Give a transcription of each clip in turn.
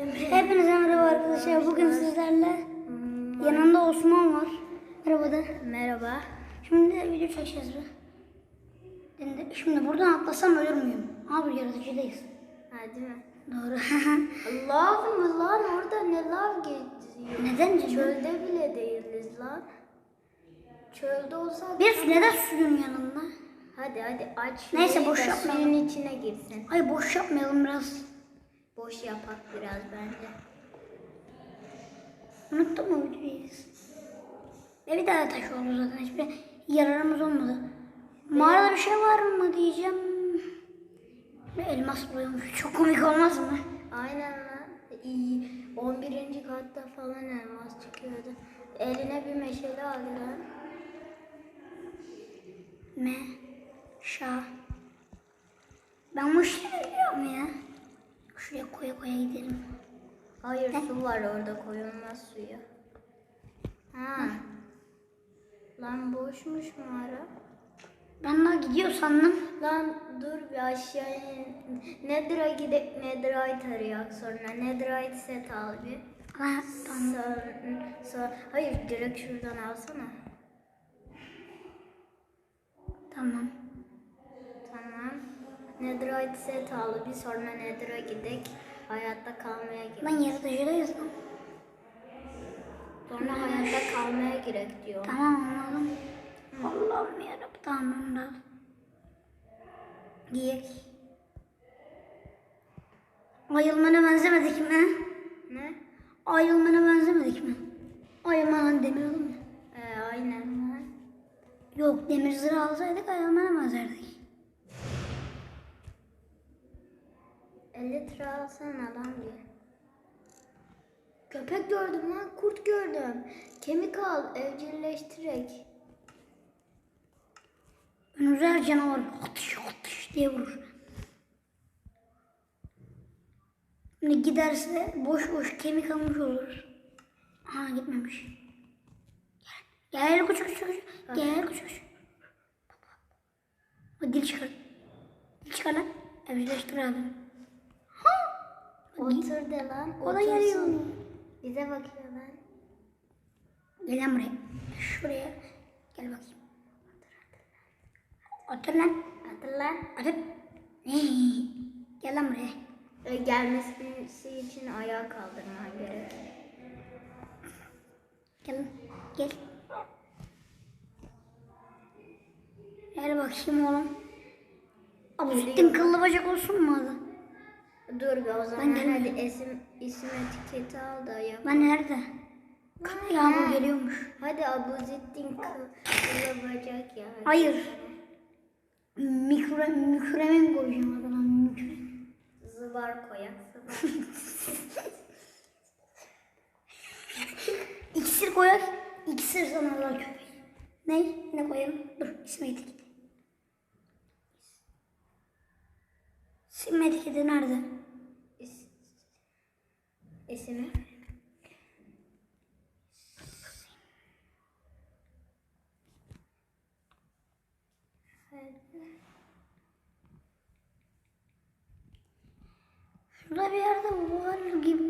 Hepinize merhaba arkadaşlar. Bugün sizlerle yanında Osman var. Merhaba de. Merhaba. Şimdi video çekeceğiz. Şimdi, şimdi buradan atlasam ölür müyüm? Abi yaratıcıdayız. Ha değil mi? Doğru. Lav mı lan? Orada ne lav geziyor? Neden canım? Çölde bile değiliz lan. Çölde olsak... Bir su neden suyun yanında? Hadi hadi aç. Neyse, boş yapmayalım. Suyun içine girsin. Ay boş yapmayalım biraz. Boş yapak biraz bence. Unuttum mu videoyu? Ve bir daha taş oldu zaten. Hiçbir yararımız olmadı. Mağarada bir şey var mı diyeceğim. Bir elmas buluyormuş. Çok komik olmaz mı? Aynen lan. İyi. 11. katta falan elmas çıkıyordu. Eline bir meşale aldı lan. Me. Şa. Ben bu işi biliyorum ya. Şuraya koya koya gidelim. Hayır su var orada koyulmaz suya. Ha. Lan boşmuş mağara. Ben daha gidiyor sandım. Lan dur bir aşağıya. Nether'a gidip Netherite arayak sonra. Netherite set al bir. Ha, tamam. Sonra, sonra, hayır direkt şuradan alsana. Tamam. Netherite set al bir sonra Nether'a gidek. Hayatta kalmaya gerek. Lan yaratıcıdayız lan. Sonra hayatta kalmaya gerek diyor. Tamam anladım. Allah'ım yarabbim tamam da. Giyek. Ayılmana benzemedik mi? Ne? Ayılmana benzemedik mi? Ayılmana demeyelim mi? Ee, aynen. Yok demir zırh alsaydık ayılmana benzerdik. 50 lira alsana lan bir. Köpek gördüm lan, kurt gördüm. Kemik al, evcilleştirek. Önümüze her canavar atış atış diye vurur. Şimdi giderse boş boş kemik almış oluruz. Ha gitmemiş. Gel, gel küçük küçük küçük. Gel küçük küçük. O dil çıkar. Dil çıkar lan. Evcilleştir abi. Otur de lan, O da otursun. geliyor. Bize bakıyor lan. Gel lan buraya. Şuraya. Gel bakayım. Otur lan. Otur lan. Otur. Hey. Gel lan buraya. Ee, gelmesi için ayağa kaldırman gerek. Gel. Gel. Gel bakayım oğlum. Abi sütün kıllı bacak olsun mu? Dur be o zaman gelmiyorum. hadi isim, isim etiketi al da yap. Ben nerede? Yağmur geliyormuş. Hadi Abuzettin kılı bacak ya. Hayır. Mikro, mükremin koyacağım adına mükre. Zıvar koyak. İksir koyak. İksir sana Allah köpeği. Ne? Ne koyalım? Dur ismi etiketi. İsim etiketi nerede? İsmi? Şurada bir yerde var gibi.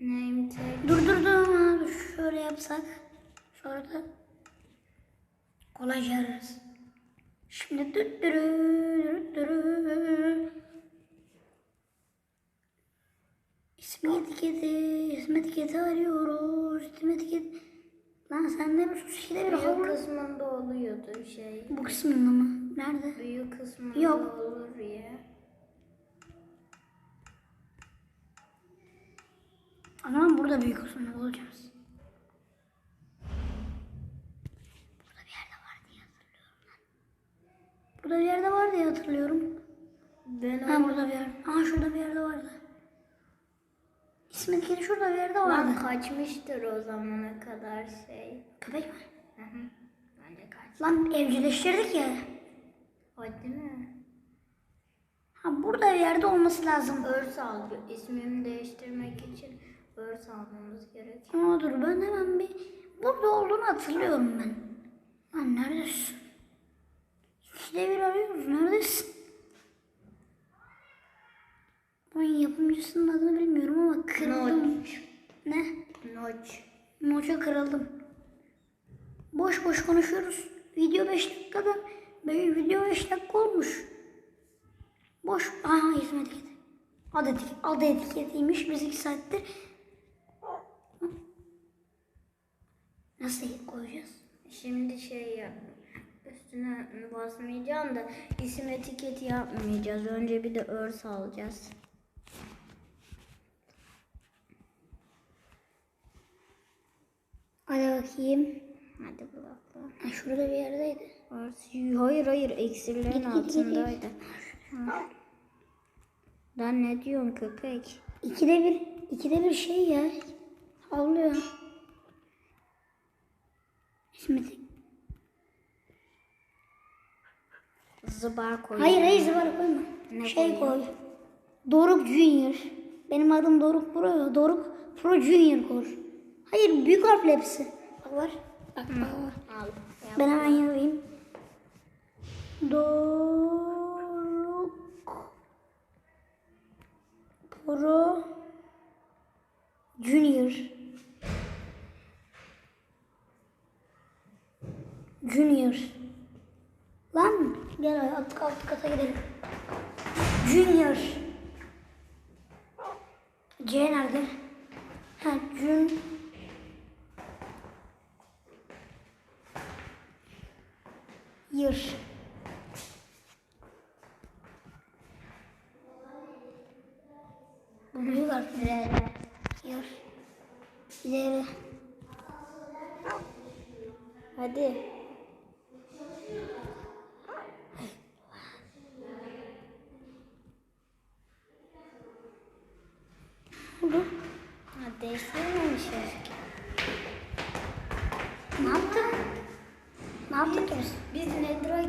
Name tag. Dur dur dur abi şöyle yapsak. Sonra da kolayca ararız. Şimdi düt dürü İsmi etiketi, ismi etiketi arıyoruz. İsmi etiketi. Lan sende bir sushi'de bir Büyük havlu. kısmında oluyordu şey. Bu kısmında mı? Nerede? Büyük kısmında Yok. olur ya. Ama burada büyük kısmında bulacağız. Burada bir yerde var diye hatırlıyorum ben. Burada bir yerde var diye hatırlıyorum. Ben Ha onu... burada bir yerde. Aha şurada bir yerde vardı. Kedi şurada bir yerde vardı. Lan kaçmıştır o zamana kadar şey. Köpek mi? Hı hı. Bence kaç. Lan evcilleştirdik ya. Hadi mi? Ha burada bir yerde olması lazım. Örs aldı. İsmimi değiştirmek için örs almamız gerek. Aa dur ben hemen bir burada olduğunu hatırlıyorum ben. Lan neredesin? İşte bir arıyoruz. Neredesin? Bunun yapımcısının adını ama. Sonuçta kırıldım. Boş boş konuşuyoruz. Video 5 dakikada. Video 5 dakika olmuş. Boş. Aha isim etiketi. Ad, etik, ad etiketiymiş. Biz 2 saattir. Nasıl koyacağız? Şimdi şey yap. Üstüne basmayacağım da isim etiketi yapmayacağız. Önce bir de örs alacağız. Hadi bakayım. Hadi bırak. Ha, şurada bir yerdeydi. Örs. Hayır hayır eksilerin Git, git, git, altındaydı. Hı. Lan ne diyorsun köpek? İkide bir, ikide bir şey ya. Havlıyor. İsmet. Zıbar koy. Hayır hayır zıvara koyma. Ne şey koyayım? koy. Doruk Junior. Benim adım Doruk Pro. Doruk Pro Junior koy. Hayır büyük harfle hepsi. Bak var. Bak bak var. Ben hemen yazayım. Doruk Pro Junior Junior Lan gel alt, alt kata gidelim. Junior C nerede? Ha Jun Yır. Bu büyük harf. Yır. İleri. Hadi. Oldu. Ha, değiştirmemişiz. Ne yaptık? Ne yaptık ki biz? Biz Nedir'a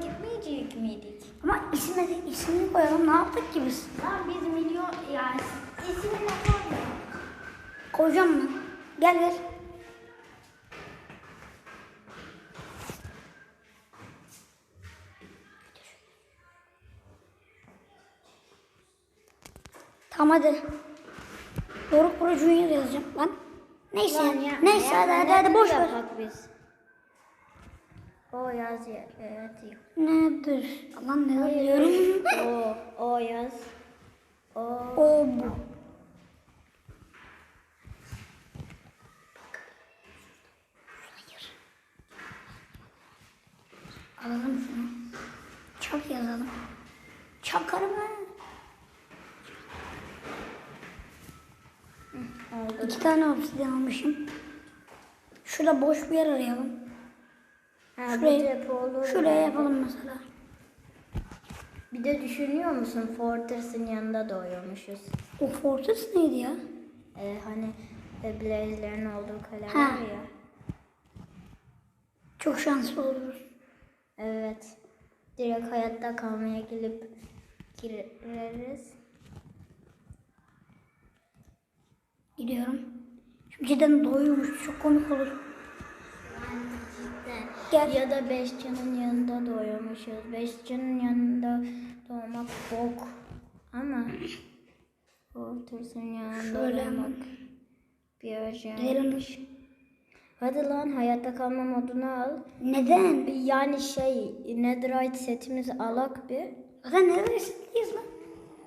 gitmeyecek miydik? Ama ismini, ismini koyalım. Ne yaptık ki biz? Lan biz milyon yani ismini koyma. Koyacağım mı? Gel gel. Tamam hadi. Doruk Pro Junior yazacağım lan. Neyse. Lan ya- neyse ya- hadi hadi, hadi boş ver. biz. O yaz ya. Evet yok. Nedir? Lan ne diyorum? o, o yaz. O. o bu. Hayır. Alalım şunu. Çak yazalım. Çakarım. Oldu. İki tane obsidyen almışım. Şurada boş bir yer arayalım. Ha, Şuraya, depo olur. şuraya yapalım mesela. Bir de düşünüyor musun Fortress'ın yanında doğuyormuşuz. O Fortress neydi ya? Ee, hani e, Blaze'lerin olduğu kale Ha. var ya. Çok şanslı oluruz. Evet. Direkt hayatta kalmaya gelip gireriz. Gidiyorum. Şimdi cidden doyuyormuş. Çok komik olur. Gel. Ya da Beşcan'ın yanında doğuyormuşuz. Beşcan'ın yanında doğmak bok. Ama Fortress'ın yanında Şöyle doğmak bir acayip. Hadi lan hayatta kalma modunu al. Neden? Yani şey Netherite setimizi alak bir. Zaten neredeyiz lan?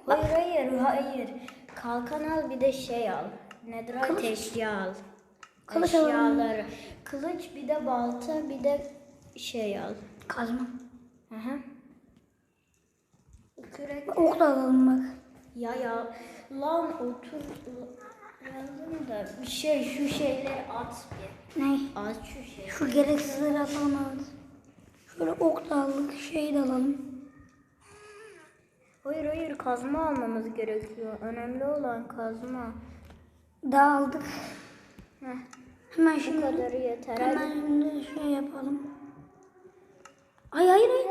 Hayır hayır hayır. Kalkan al bir de şey al. Netherite eşya al. Kılıç. Eşyaları. Kılıç bir de balta bir de şey al. Kazma. Aha. Kürek. Ok da alalım bak. Ya ya lan otur yazdım da bir şey şu şeyleri at bir. Ne? At şu şey. Şu gereksizleri atalım evet. Şöyle ok da aldık. Şey de alalım. Hayır hayır kazma almamız gerekiyor. Önemli olan kazma. Daha aldık. Heh, Hemen şimdi. kadarı yeter. Hemen şimdi şey yapalım. Ay hayır hayır.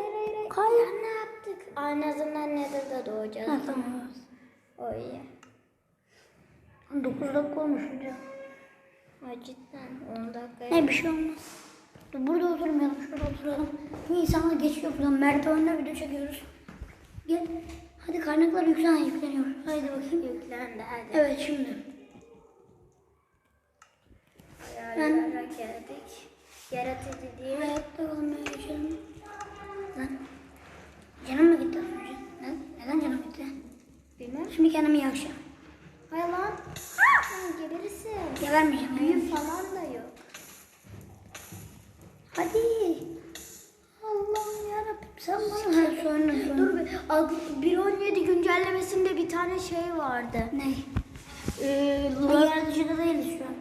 Hayır. Ne yaptık? En azından Nether'da doğacağız. Ha tamam. O iyi. 9 dakika olmuş hocam. Ha cidden 10 dakika. Ne bir şey olmaz. Dur, burada oturmayalım, şurada oturalım. Çünkü insanlar geçiyor buradan. Merdivenle video çekiyoruz. Gel. Hadi kaynaklar yükselen yükleniyor. Haydi bakayım. Yüklendi hadi. Evet şimdi. Ayarlayarak yaratıcı değil. Hayatta geçelim. Lan. Canım mı gitti önce? Neden, neden canım gitti? Bilmem. Şimdi kendimi yakacağım. Hay lan. Sen geberirsin. Gebermeyeceğim. Büyü falan da yok. Hadi. Allah'ım yarabbim sen bana her sonra sonra. Dur bir. Ad- 1.17 güncellemesinde bir tane şey vardı. Ne? Ee, yaratıcıda değiliz şu an.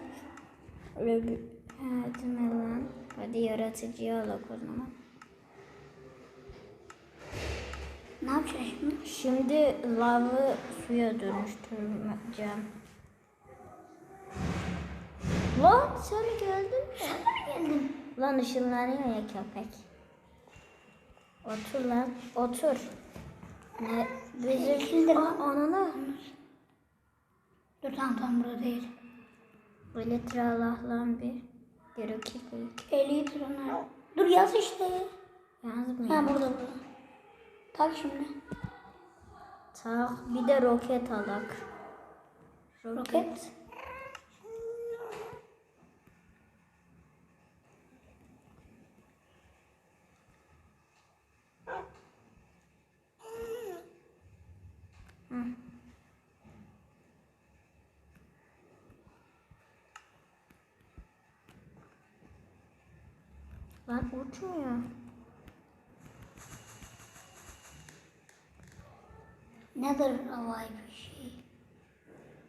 Öyle bir... Evet mi lan? Hadi yaratıcıyı alak o zaman. Ne yapacağız şimdi? Şimdi lavı suya dönüştüreceğim. Lan sen geldin mi? Sen mi geldin? Lan ışınlanıyor ya köpek. Otur lan. Otur. Ne? Bizim Sildir. Aa, ananı. Dur tamam tamam burada değil. Böyle tralahlan bir. Gerekli. 50 lira nerede? Dur yaz işte. Yazmıyor. Ha burada burada. Tak şimdi. Tak. Bir de roket alak. Roket. Hı. Lan uçmuyor. Nedir havai fişeği?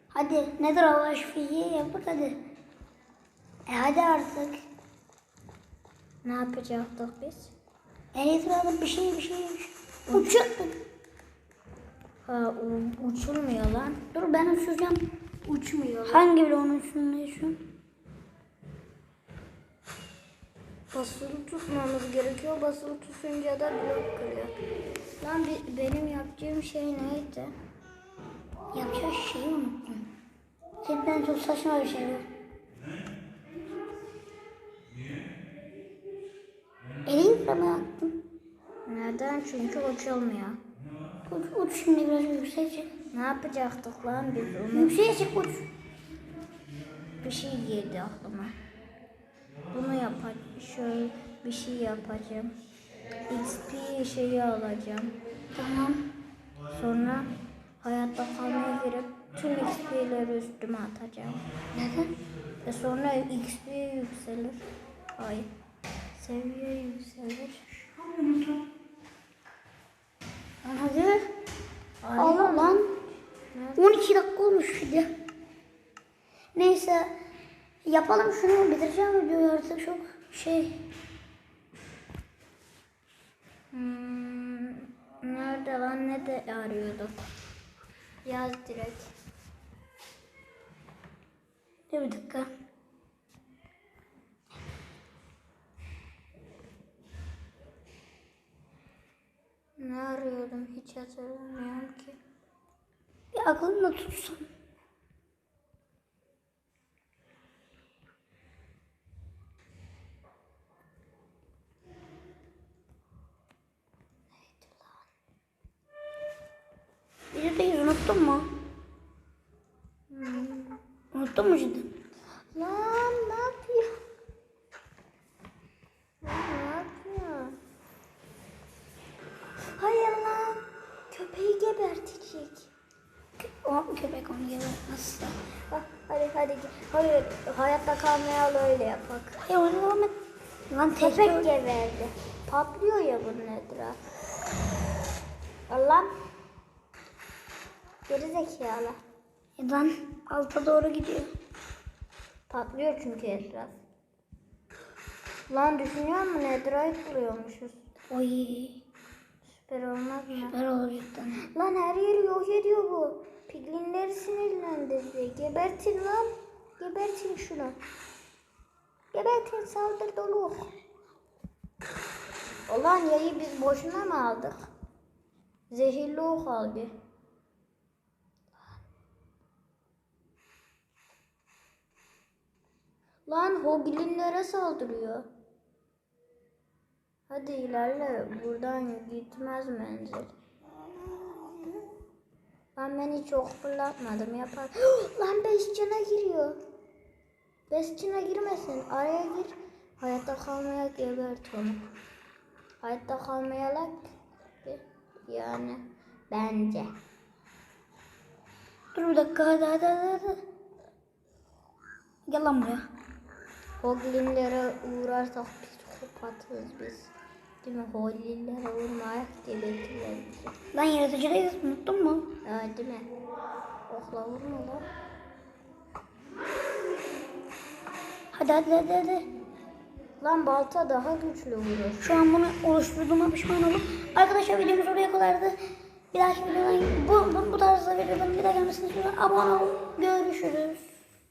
Hadi nedir havai fişeği yaptık hadi. E hadi artık. Ne yapacaktık biz? En iyisi bir şey bir şey. bir şey. Uçuyorduk. Ha uçulmuyor lan. Dur ben uçacağım. Uçmuyor lan. Hangi bile onun Basılı tutmamız gerekiyor. Basılı tutunca da blok kırıyor. Lan benim yapacağım şey neydi? Yapacağız şeyi unuttum. Cidden çok saçma bir şey bu. Elini mı attın? Neden? Çünkü uçulmuyor. Uç, uç şimdi biraz yükseğe çık. Ne yapacaktık lan biz onu? Yükseğe çık uç. Bir şey girdi aklıma. Yapacağım. Şöyle bir şey yapacağım. XP şeyi alacağım. Tamam. Sonra hayatta kalmaya girip tüm XP'leri üstüme atacağım. Neden? Ve sonra XP yükselir. Ay. Seviye yükselir. Hadi. Allah lan. Nerede? 12 dakika olmuş video. Neyse. Yapalım şunu bitireceğim videoyu artık çok şey. Hmm, nerede lan ne de arıyorduk? Yaz direkt. Dur bir dakika. Ne arıyordum hiç hatırlamıyorum ki. Bir aklımda tutsun. Videoyu unuttun mu? Unuttun mu cidden? Lan ne yapıyor? Lan ne yapıyor? Hayır lan. Köpeği gebertecek. O köpek onu? Ah, hadi hadi. Hayır hayatta kalmaya öyle yapak. Hayır onu devam et. Lan Köpek geberdi. Patlıyor ya bunun etrafı. Allah. Geri zekalı. Lan alta doğru gidiyor. Patlıyor çünkü etraf. Lan düşünüyor musun? Netherite buluyormuşuz. Oy. Süper olmaz mı? Süper olur cidden. Lan her yeri yok ediyor bu. Piglinleri sinirlendirdi. Gebertin lan. Gebertin şunu. Gebertin saldır dolu. Ulan yayı biz boşuna mı aldık? Zehirli ok aldı. Lan hoblinlere saldırıyor. Hadi ilerle. Buradan gitmez menzil. Lan ben hiç ok fırlatmadım yapar. Lan beş cana giriyor. Beş cana girmesin. Araya gir. Hayatta kalmaya gebert onu. Hayatta kalmayarak yani bence. Dur bir dakika hadi hadi hadi. Gel lan buraya. Hoglinlere uğrarsak psikopatız biz. Değil mi? Hoglinlere vurmayak gebertirler bizi. Lan yaratıcıdayız unuttun mu? Ya değil mi? Okla vurma lan. Hadi hadi hadi hadi. Lan balta daha güçlü vurur. Şu an bunu oluşturduğuma pişman oldum. Arkadaşlar videomuz oraya kadardı. Bir dahaki videodan bu, bu, bu tarzda videoların bir daha gelmesini istiyorum. Abone olun. Görüşürüz.